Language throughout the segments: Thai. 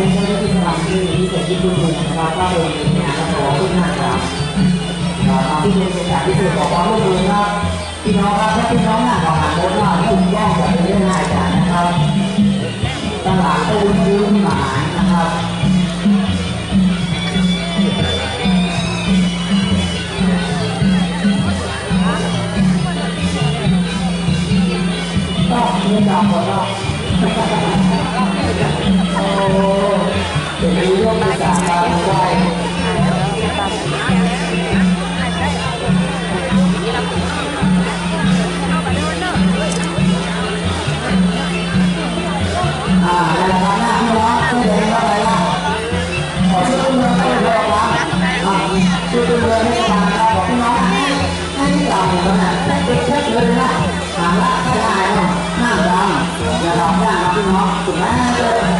ุณเจ้าหน้ที่สงานที่พิเศษที่คุณดูนะครับว่าเป็นงานขอคุณนะครับที่เป็นสถานที่พิเศษขอความร่วมมือครับพี่น้องครับถ้าพี่น้องหนักกาหางรถว่าคุณย่อจะเป็นเรื่องง่ายจังนะครับตลาดตู้ซื้อหมานะครับ chuẩn bị à đây là khán hàng đó tôi để nó đây là họ sẽ tung lên cái đồ đó à tôi tung lên cái hàng ra bỏ cái nó cái đồng đó nè cái chất lên đó hàng lá cái hàng đó hàng đồng và đồng ra nó cũng nó cũng lá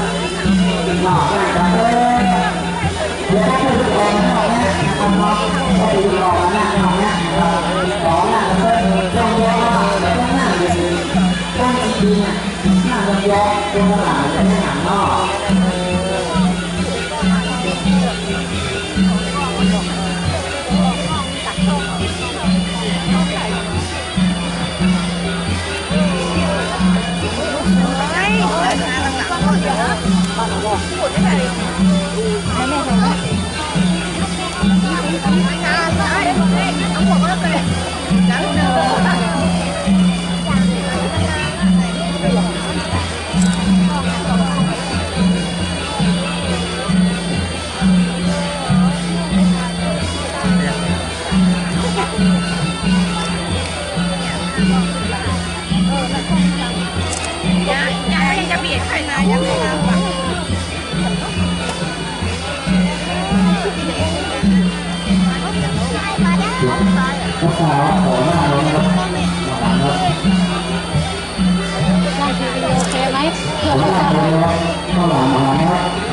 ยอมเป็นหลานเป็นหลานนาะ 我这边也有卖卖卖 นักสาวขอหน้าเลยครับหลังครับได้ทีวีโอเคไหมเพื่ออหไม่น้าทันเลยนะครับข้างหลังมานะครับ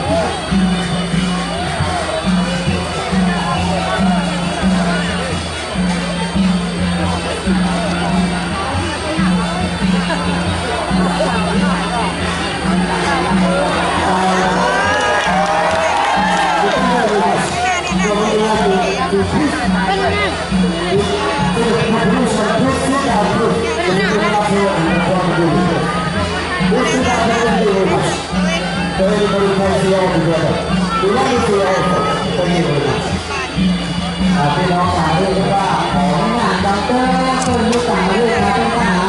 Everybody can see all together. We want to see all Thank you very much. อ่าพี่น้องฝากด้วยนะว่าของงานดอกเตอร์ต้นลูกต่างประเทศมาเป็นทหา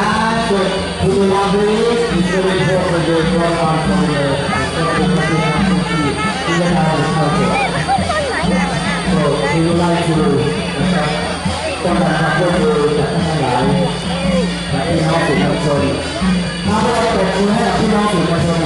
จุดทูลาบริสอิสราเอลโปรเจกต์รอคอนโทรลเลยเป็นประเทศที่ที่จะทำเข้าใจ So we would like to นะครับต้องการความร่วมมือจากท่านทั้งหลายและพี่น้องสื่อมวลชนถ้าเราเปิดมือให้กับพี่น้องสื่อมวลชน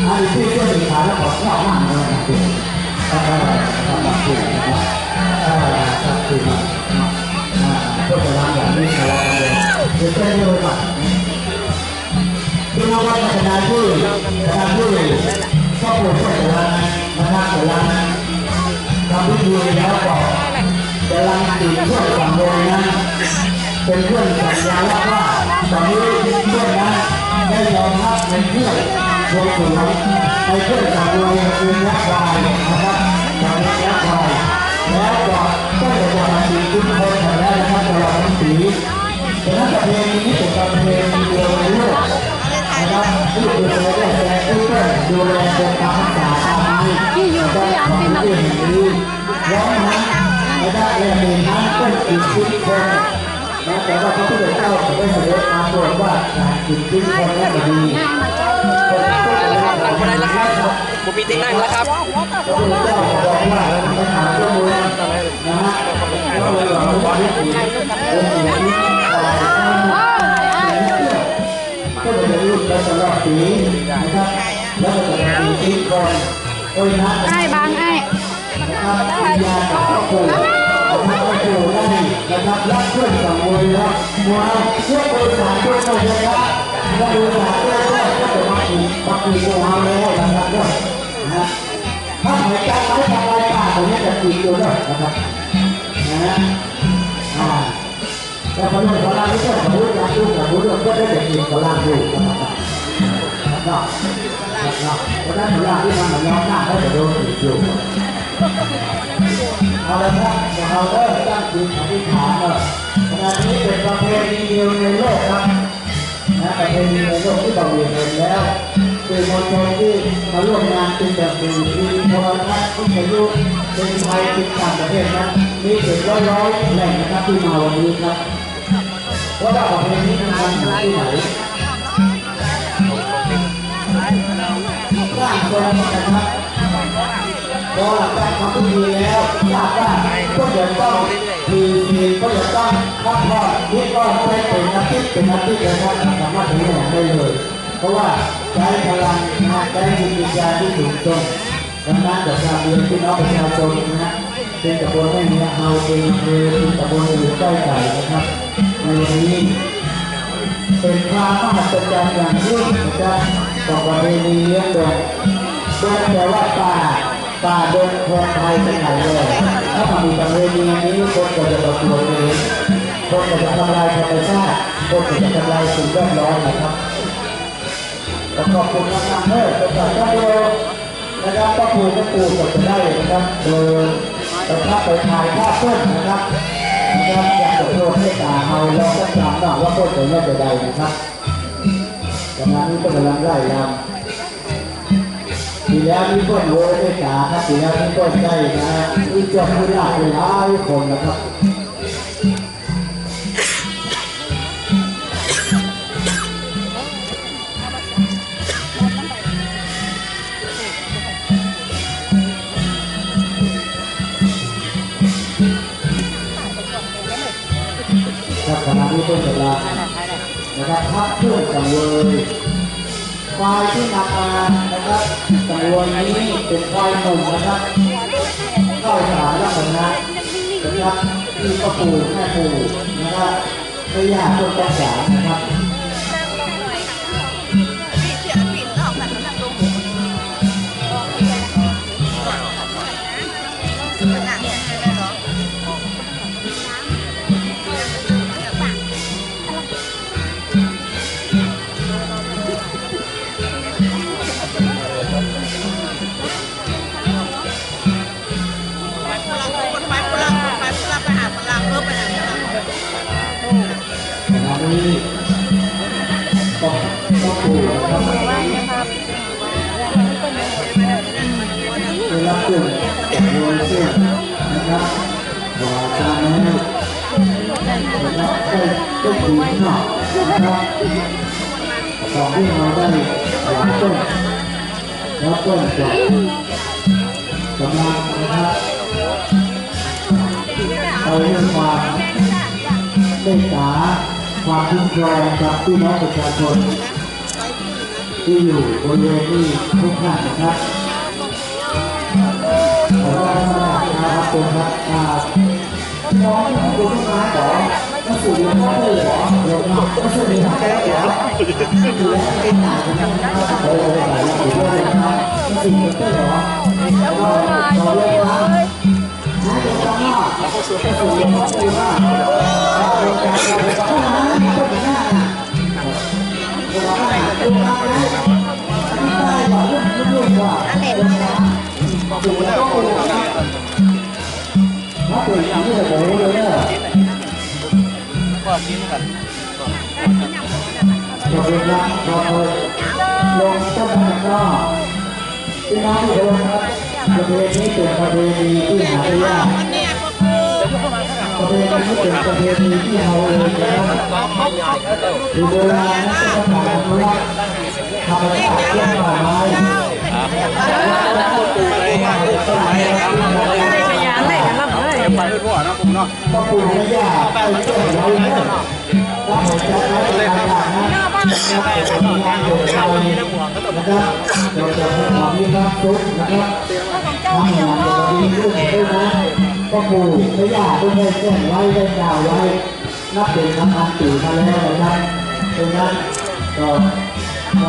ได้รับเป็นเดียวเป็นเรื่องของเป็นความเสื่อมอันนี้คือตัวเป็นอย่างที่สุดถ้าผู้ชายเขาจะชัดเลยวันเขาจะรับเป็นสกัดชัดเลยวันเป็นภายในวันในโลกเอาละครับไม่ต้องหักก่อนนั่งกินนั่งกินแหนมเนอะมาเช้าเนอะลองกันเดียวอันนี้ที่ช่วยสินค้าแล้วขอข้ามากเลยคุณถ้าได้ทำแบบคุณนะครับถ้าจับคุณอ่าเพื่อจะล้างอย่างนี้ทะเลาะกันเลยเดี๋ยวเป็นเรื่องใหม่ที่มาวัดขณะที่ขณะที่ครอบครัวช่วยกันะครับแต่ละทำพิธีแล้วก็กำลังติดช่วยสังวรนะเป็นเพื่อนสัญญาว่าว่าตอนนี้เพื่อนนั้นได้ยอมรับเป็นเพื่อน รวมถึงในเพื่อนจากโรงเป็นยักษ์วายนะครับจากเรียนยักษ์วายแล้วก็ก็จะจะมาดีทุกคนแถวนั้นะครับตลอดทั้งปีแต่ถ้าประเพณีนี้เป็นประเพณีเดียวในโลกนะครับที่ดูแลได้แลที่เพื่อนดูแลเป็นตามภาษาตามนี้ที่อยู่ที่อันที่มาที่นี้ร้องนั้นไม่ได้เรียนมีทั้งเป็นอีกทุกคนนะแต่ว่าพระพุทธเจ้าได้เสด็จมาโปรดว่าการกินทิ้งคนนั้นดี ง่ายมาเจ้านั่งไม่ได้แล้วครับ ผมมีที่นั่งแล้วครับพระพุทธเจ้าบอกว่าปัญหาเรื่องมือนะฮะก็เลยหวังว่าที่ถึงองค์หญิงก็จะรู้ไปตลอดปีนะครับแล้วก็จะมีทิ้งคนโอ้ยนะไอ้บางไอ้นะครับยากับพ่อปู่นะครับพ่อปู่ได้นะครับรับเพื่อนสังเวยครับมัวเชื่อโดยสารด้วยนะครับและโดยสารด้วยก็จะมาอีกปักอีกตัวเอาแล้ ป่าตรงนี้จะตีตัวด้วยนะครับนะฮะอ่าแล้วพอเรื่องของเราที่ก็สมมติการดูสมมติก็ได้แต่กินของราดูนะครับนะครับนะครับเพราะนั้นของเราที่มันเหมือนย้อนหน้าก็จะโดนตีอยู่เอาละครับเราเริ่มตั้งจิตอธิษฐานเลยขณะนี้เป็นประเพณีเดียวในโลกครับนะประเพณีในโลกที่เราเรียนเห็นแล้ว คือมวลชนที่มาร่วมงานเป็นแบบหนึ่งมีโทรทัศน์วิทยุเป็นไทยเป็นต่างประเทศนะมีถึงร้อยร้อยแหล่งนะครับที่มาวันนี้ครับเพราะว่าประเพณีนี้มันอยู่ที่ไหนสร้างตัวนะครับพอหลังจากทำพิธีแล้วทราบว่าก็จะต้องมีมีก็จะต้องพักผ่อนนี่ก็ไม่เป็นอาทิตย์เป็นอาทิตย์นะครับสามารถถึงแหล่งได้เลย เพราะว่าใช้พลังนะใช้จิตวิญญาณที่ถูกต้องดังนั้นจากการเรียนพี่น้องประชาชนนะฮะเป็นตะบนไม่มีเฮาเป็นคือเป็นตะบนอยู่ใกล้ไก่นะครับในวันนี้เป็นความมหัศจรรย์อย่างยิ่งนะครับต่อประเพณีเลี้ยงดอกโดยแต่ว่าป่าป่าดินแทนไทยเป็นไหนเลยถ้าทำมีประเพณีนี้คนก็จะตกลงเองคนก็จะทำลายธรรมชาติคนก็จะทำลายสิ่งแวดล้อมนะครับ แล้วขอบคุณมากๆเนอะเป็นการท่องเที่ยนะครับก็ปูก็ปูก็จะได้นะครับโดยประทับไปถ่ายภาพเพื่อนนะครับนะครับอยากจะโปรให้ตาเอาเราก็จำได้ว่าเพื่อนเป็นแม่จะได้นะครับดังนั้นนี่ก็กำลังไล่ลำปีแล้วมีคนโวยด้วยจ๋าครับปีแล้วมีคนได้นะมีจ้าผู้หลักหลายคนนะครับ พื่อนกำลังนะครับพักเพื่อนกังวลควายที่นำมานะครับกังวลนี้เป็นควายหนุ่มนะครับเข้าสนามลักษณะนะครับที่พ่อปู่แม่ปูนะครับไม่ยากต้นกระสานะครับ นี้ก็พ่อปู่นะครับเวลาขึ้นกังเวยเส้นนะครับวาจาแม่นะครับได้ได้ถึงหนักนะครับสองที่มาได้หลายต้นแล้วต้นจะกำลังนะครับเอาเรื่องความเมตตา ความคุ้มครองกับพี่น้องประชาชนที่อยู่บริเวณนี้ทุกท่านนะครับขอรับนะครับเป็นครับอ่าน้องที่ดูต้นไม้ต่อก็สู่เรืองพ่อเลยเหรอเดี๋ยวนะก็สู่เรืองพ่อเลยเหรอดูแลเป็นหนานะครับเออหลายอย่างด้วยนะครับก็สิ่งที่เป็นหรอแล้วก็ ข้างนอกแล้วก็ส่วนที่สูงก็คือว่าเราเป็นการเราเป็นข้างหน้าก็เป็นหน้าน่ะเราก็หาตัวเรานะไม่ไหรอกรุ่นรุ่นว่าเด็กนะดูแล้วก็ดูนะถ้าเป็นอที่จะบอกเลยเนี่ยก็กินกันเราเป็นรักเราลงต้นมันก็พี่น้องทุกคนครับประเพณีเป็นประเพณีที่หาได้ยาก ประเพณีนี้เป็นประเพณีที่เราเองนะครับดูโบราณนะต้องการอนุรักษ์ธรรมชาติเรื่องป่าไม้ปูอะไรต้นไม้ครับบเลยไปด้วยพ่อนะผมเนาะก็ปลูกไม่ยากไปเจ้าเราเนี่ยว่าผมจะใช้เป็นการนะนะครับเป็นงานของเรานะครับเราจะให้ความมีความสุขนะครับทำงานจะดีขึ้นด้วยนะ ก็ปลูกไม่ยากด้วยแจ้งไว้ได้ยาวไว้ นับเป็นทำงานปีมาแล้วนะครับดังนั้นก็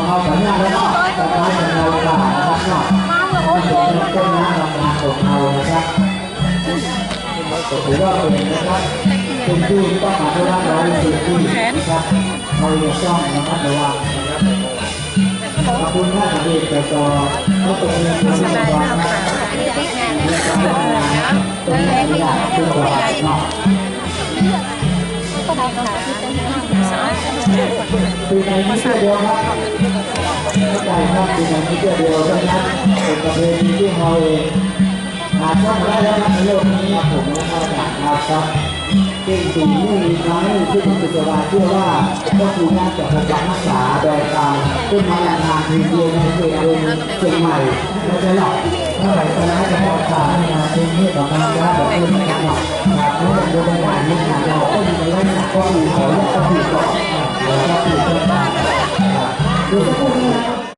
เราสัญญาแล้วเนาะจะได้เป็นเราป่านะครับเนาะเป็นต้นน้ำลำธารของเรานะครับก็ถือว่าเป็นนะครับเป็นที่ต้องการได้รับเราเป็นที่นะครับเราจะต้องระมัดระวังนะครับขอบคุณท่ากที่สำคัญนะครับตรงนี้ไม่อยากเป็นตัวเนาะ ปีไหนมีเที่ยวเดียวครับไม่ไกลครับปีไหนมีเที่ยวเดียวดังนั้นเป็นประเพณีที่เราเองหาช่องได้แล้วครับในโลกนี้ผมนะครับจากครับครับเก่งสิ่งนี้มีครั้งที่ผมจะว่าเชื่อว่าก็คือการจัดการรักษาโดยการขึ้นมาแรงงานทีเดียวในเขตเองเชียงใหม่ไม่ใช่หรอก เมื่อไหร่จะได้จะพอขามงาเป็นที่ต่อมาได้แบบนี้นะครับครับแล้วก็ดูบรรยากาศนี้นะเราก็มีไปได้นะก็มีขอเลือกก็มีก่อนแล้วก็มีก็ได้ดูสักครู่นี้นะครับ